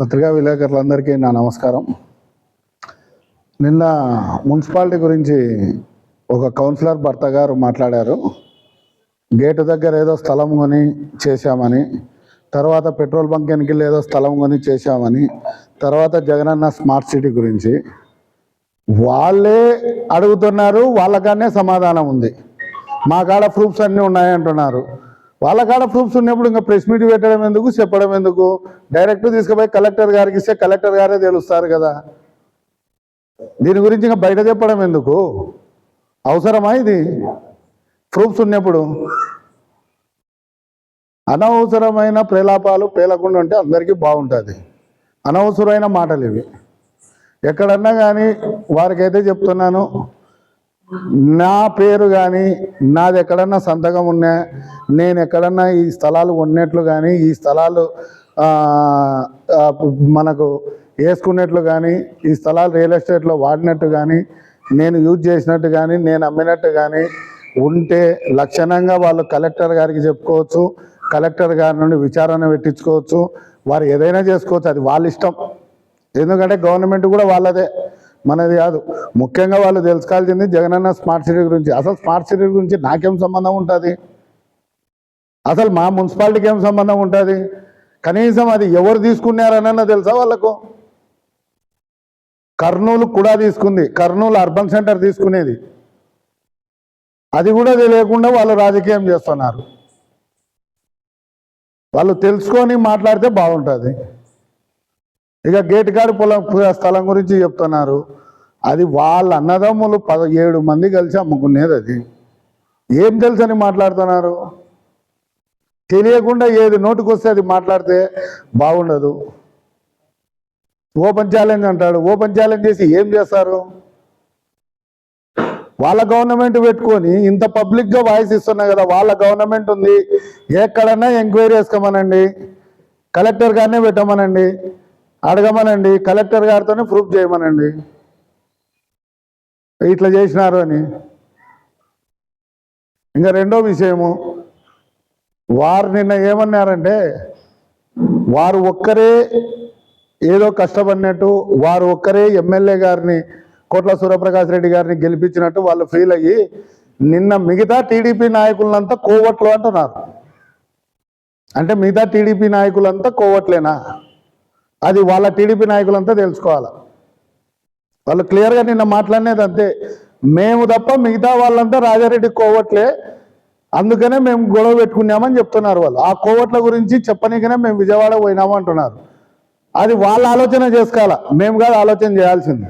పత్రికా విలేకరులందరికీ నా నమస్కారం. నిన్న మున్సిపాలిటీ గురించి ఒక కౌన్సిలర్ భర్త గారు మాట్లాడారు. గేటు దగ్గర ఏదో స్థలం కొని చేశామని తర్వాత పెట్రోల్ బంక్ వెనకాల ఏదో స్థలం కొని చేశామని తర్వాత జగనన్న స్మార్ట్ సిటీ గురించి వాళ్ళే అడుగుతున్నారు వాళ్ళకనే సమాధానం ఉంది. మా కాడ ప్రూఫ్స్ అన్నీ ఉన్నాయంటున్నారు. వాళ్ళ కాడ ప్రూఫ్స్ ఉన్నప్పుడు ఇంకా ప్రెస్ మీట్ పెట్టడం ఎందుకు? చెప్పడం ఎందుకు? డైరెక్ట్ తీసుకుపోయి కలెక్టర్ గారికి ఇస్తే కలెక్టర్ గారే తెలుస్తారు కదా. దీని గురించి ఇంకా బయట చెప్పడం ఎందుకు? అవసరమా ఇది? ప్రూఫ్స్ ఉన్నప్పుడు. అనవసరమైన ప్రేలాపాలు పేలకుండా ఉంటే అందరికీ బాగుంటుంది. అనవసరమైన మాటలు ఇవి. ఎక్కడన్నా కానీ వారికైతే చెప్తున్నాను నా పేరు కానీ నాది ఎక్కడన్నా సంతకం ఉన్నా నేను ఎక్కడన్నా ఈ స్థలాలు ఉన్నట్లు కానీ ఈ స్థలాలు మనకు వేసుకున్నట్లు కానీ ఈ స్థలాలు రియల్ ఎస్టేట్లో వాడినట్టు కానీ నేను యూజ్ చేసినట్టు కానీ నేను అమ్మినట్టు కానీ ఉంటే లక్షణంగా వాళ్ళు కలెక్టర్ గారికి చెప్పుకోవచ్చు కలెక్టర్ గారి నుండి విచారణ పెట్టించుకోవచ్చు వారు ఏదైనా చేసుకోవచ్చు అది వాళ్ళ ఇష్టం. ఎందుకంటే గవర్నమెంట్ కూడా వాళ్ళదే. మనది కాదు. ముఖ్యంగా వాళ్ళు తెలుసుకోవాల్సింది జగనన్న స్మార్ట్ సిటీ గురించి. అసలు స్మార్ట్ సిటీ గురించి నాకేం సంబంధం ఉంటుంది? అసలు మా మున్సిపాలిటీకి ఏం సంబంధం ఉంటుంది? కనీసం అది ఎవరు తీసుకున్నారనన్నా తెలుసా వాళ్ళకు? కర్నూలు కూడా తీసుకుంది. కర్నూలు అర్బన్ సెంటర్ తీసుకునేది. అది కూడా తెలియకుండా వాళ్ళు రాజకీయం చేస్తున్నారు. వాళ్ళు తెలుసుకొని మాట్లాడితే బాగుంటుంది. ఇక గేట్ కాడి పొలం స్థలం గురించి చెప్తున్నారు. అది వాళ్ళ అన్నదమ్ములు పద ఏడు మంది కలిసి అమ్ముకునేది అది. ఏం తెలుసని మాట్లాడుతున్నారు? తెలియకుండా ఏది నోటుకొస్తే అది మాట్లాడితే బాగుండదు. ఓపెన్ ఛాలెంజ్ అంటాడు. ఓపెన్ ఛాలెంజ్ చేసి ఏం చేస్తారు? వాళ్ళ గవర్నమెంట్ పెట్టుకొని ఇంత పబ్లిక్గా వాయిస్ ఇస్తున్నా కదా వాళ్ళ గవర్నమెంట్ ఉంది. ఎక్కడన్నా ఎంక్వైరీ వేసుకోమనండి కలెక్టర్ గారినే పెట్టమనండి. అడగమనండి కలెక్టర్ గారితోనే ప్రూఫ్ చేయమనండి. ఇట్లా చేసినారు అని. ఇంకా రెండో విషయము వారు నిన్న ఏమన్నారంటే వారు ఒక్కరే ఏదో కష్టపడినట్టు వారు ఒక్కరే ఎమ్మెల్యే గారిని కోట్ల సూర్యప్రకాష్ రెడ్డి గారిని గెలిపించినట్టు వాళ్ళు ఫీల్ అయ్యి నిన్న మిగతా టీడీపీ నాయకులంతా కోవట్లు అంటున్నారు. అంటే మిగతా టీడీపీ నాయకులంతా కోవట్లేనా? అది వాళ్ళ టీడీపీ నాయకులంతా తెలుసుకోవాలి? వాళ్ళు క్లియర్గా నిన్న మాట్లాడినది అంతే. మేము తప్ప మిగతా వాళ్ళంతా రాజారెడ్డి కోవట్లే. అందుకనే మేము గొడవ పెట్టుకున్నామని చెప్తున్నారు వాళ్ళు. ఆ కోవట్ల గురించి చెప్పనీకనే మేము విజయవాడ పోయినాము అంటున్నారు. అది వాళ్ళ ఆలోచన చేసుకోవాలా? మేము కాదు ఆలోచన చేయాల్సింది.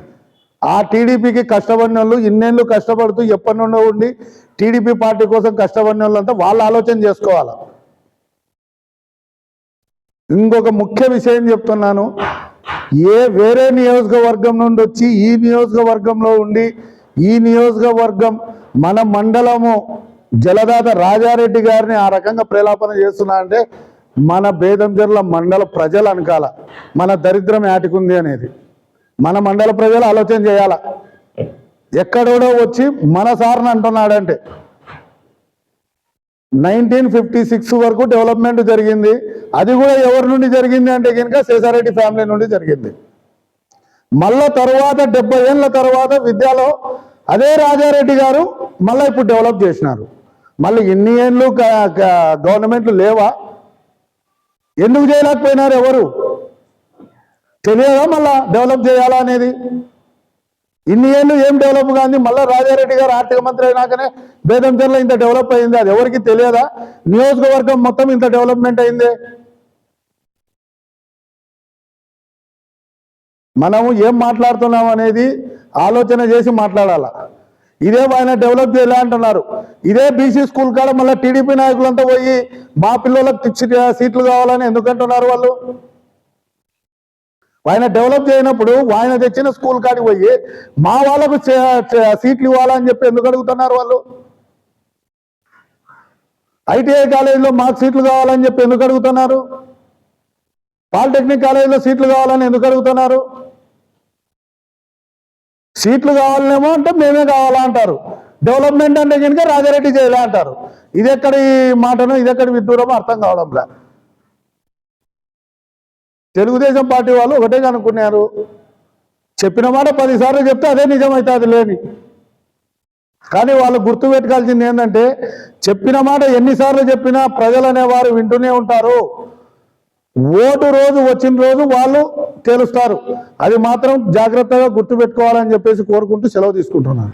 ఆ టీడీపీకి కష్టపడిన వాళ్ళు ఇన్నేళ్ళు కష్టపడుతూ ఎప్పటి నుండో ఉండి టీడీపీ పార్టీ కోసం కష్టపడిన వాళ్ళంతా వాళ్ళ ఆలోచన చేసుకోవాలి? ఇంకొక ముఖ్య విషయం చెప్తున్నాను. ఏ వేరే నియోజకవర్గం నుండి వచ్చి ఈ నియోజకవర్గంలో ఉండి ఈ నియోజకవర్గం మన మండలము జలదాత రాజారెడ్డి గారిని ఆ రకంగా ప్రేలాపన చేస్తున్నా అంటే మన బేదంజర్ల మండల ప్రజలు అనకాల మన దరిద్రం ఏటికుంది అనేది. మన మండల ప్రజలు ఆలోచన చేయాల. ఎక్కడోడో వచ్చి మన సార్ని అంటున్నాడంటే నైన్టీన్ ఫిఫ్టీ సిక్స్ వరకు డెవలప్మెంట్ జరిగింది. అది కూడా ఎవరి నుండి జరిగింది అంటే కనుక శేషారెడ్డి ఫ్యామిలీ నుండి జరిగింది. మళ్ళా తర్వాత డెబ్బై ఏళ్ళ తర్వాత విద్యలో అదే రాజారెడ్డి గారు మళ్ళీ ఇప్పుడు డెవలప్ చేసినారు. మళ్ళీ ఇన్ని ఏళ్ళు గవర్నమెంట్లు లేవా? ఎందుకు చేయలేకపోయినారు ఎవరు? తెలియదా మళ్ళా డెవలప్ చేయాలా అనేది? ఇన్ని ఏళ్ళు ఏం డెవలప్ కాంది? మళ్ళీ రాజారెడ్డి గారు ఆర్థిక మంత్రి అయినాకనే బేదంచర్లో ఇంత డెవలప్ అయింది. అది ఎవరికి తెలియదా? నియోజకవర్గం మొత్తం ఇంత డెవలప్మెంట్ అయింది. మనము ఏం మాట్లాడుతున్నాం అనేది ఆలోచన చేసి మాట్లాడాల? ఇదే ఆయన డెవలప్ చేయలే అంటున్నారు. ఇదే బీసీ స్కూల్ కాడ మళ్ళీ టీడీపీ నాయకులంతా పోయి మా పిల్లలకు సీట్లు కావాలని ఎందుకంటున్నారు వాళ్ళు? ఆయన డెవలప్ చేయనప్పుడు ఆయన తెచ్చిన స్కూల్ కాడికి పోయి మా వాళ్ళకు చే- సీట్లు ఇవ్వాలని చెప్పి ఎందుకు అడుగుతున్నారు వాళ్ళు? ఐటీఐ కాలేజీలో మాకు సీట్లు కావాలని చెప్పి ఎందుకు అడుగుతున్నారు? పాలిటెక్నిక్ కాలేజీలో సీట్లు కావాలని ఎందుకు అడుగుతున్నారు? సీట్లు కావాలనేమో అంటే మేమే కావాలా అంటారు. డెవలప్మెంట్ అంటే కనుక రాజారెడ్డి చేయలే అంటారు. ఇది ఎక్కడి మాటను ఇది ఎక్కడ విడ్డూరమో అర్థం కావడంలే. తెలుగుదేశం పార్టీ వాళ్ళు ఒకటే కనుక్కున్నారు చెప్పిన మాట పదిసార్లు చెప్తే అదే నిజమైతే అది లేని. కానీ వాళ్ళు గుర్తుపెట్టుకోవాల్సింది ఏంటంటే చెప్పిన మాట ఎన్నిసార్లు చెప్పినా ప్రజలు అనేవారు వింటూనే ఉంటారు. ఓటు రోజు వచ్చిన రోజు వాళ్ళు తేలుస్తారు. అది మాత్రం జాగ్రత్తగా గుర్తుపెట్టుకోవాలని చెప్పేసి కోరుకుంటూ సెలవు తీసుకుంటున్నాను.